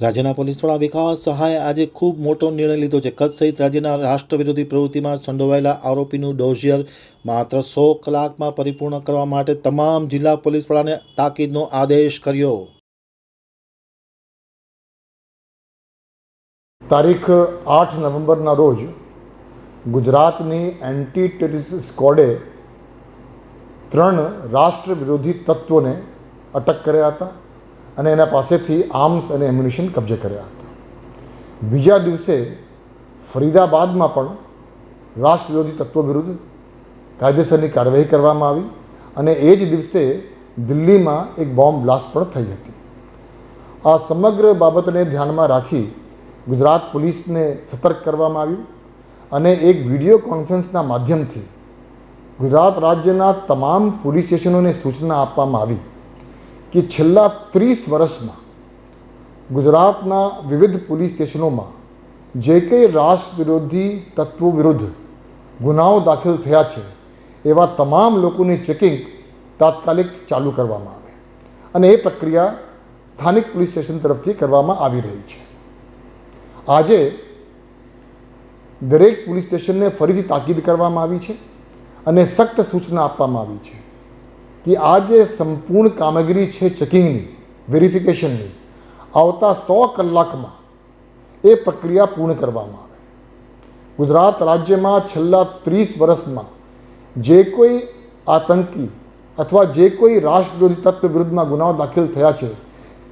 રાજ્યના પોલીસ વડા વિકાસ સહાયે આજે ખૂબ મોટો નિર્ણય લીધો છે. કચ્છ સહિત રાજ્યના રાષ્ટ્ર વિરોધી પ્રવૃત્તિમાં સંડોવાયેલા આરોપીનું ડોઝિયર માત્ર સો કલાકમાં પરિપૂર્ણ કરવા માટે તમામ જિલ્લા પોલીસ વડાને તાકીદનો આદેશ કર્યો. તારીખ આઠ નવેમ્બરના રોજ ગુજરાતની એન્ટી ટેરરિસ્ટ સ્કોડે ત્રણ રાષ્ટ્ર વિરોધી તત્વોને અટક કર્યા હતા. અને એના પાસેથી આર્મ્સ અને એમ્યુનિશન કબજે કર્યા હતા. બીજા દિવસે ફરીદાબાદમાં પણ રાષ્ટ્ર વિરોધી તત્વો વિરુદ્ધ કાયદેસરની કાર્યવાહી કરવામાં આવી અને એ જ દિવસે દિલ્હીમાં એક બોમ્બ બ્લાસ્ટ પણ થઈ હતી. આ સમગ્ર બાબતને ધ્યાનમાં રાખી ગુજરાત પોલીસને સતર્ક કરવામાં આવ્યું અને એક વીડિયો કોન્ફરન્સના માધ્યમથી ગુજરાત રાજ્યના તમામ પોલીસ સ્ટેશનોને સૂચના આપવામાં આવી. કે છેલ્લા ત્રીસ વર્ષમાં ગુજરાતના વિવિધ પોલીસ સ્ટેશનોમાં જે કંઈ રાષ્ટ્ર વિરોધી તત્વો વિરુદ્ધ ગુનાઓ દાખલ થયા છે, એવા તમામ લોકોની ચેકિંગ તાત્કાલિક ચાલુ કરવામાં આવે અને એ પ્રક્રિયા સ્થાનિક પોલીસ સ્ટેશન તરફથી કરવામાં આવી રહી છે. આજે દરેક પોલીસ સ્ટેશનને ફરીથી તાકીદ કરવામાં આવી છે અને સખ્ત સૂચના આપવામાં આવી છે. કે આ જે સંપૂર્ણ કામગીરી છે ચેકિંગની, વેરિફિકેશનની. આવતા સો કલાકમાં એ પ્રક્રિયા પૂર્ણ કરવામાં આવે. ગુજરાત રાજ્યમાં છેલ્લા ત્રીસ વર્ષમાં જે કોઈ આતંકી અથવા જે કોઈ રાષ્ટ્ર વિરોધી તત્વ વિરુદ્ધમાં ગુનાઓ દાખલ થયા છે,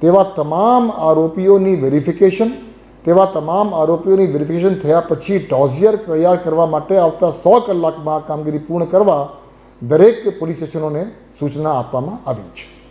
તેવા તમામ આરોપીઓની વેરિફિકેશન, તેવા તમામ આરોપીઓની વેરિફિકેશન થયા પછી ટોઝિયર તૈયાર કરવા માટે આવતા સો કલાકમાં કામગીરી પૂર્ણ કરવા દરેક પોલીસ સ્ટેશનોને સૂચના આપવામાં આવી છે.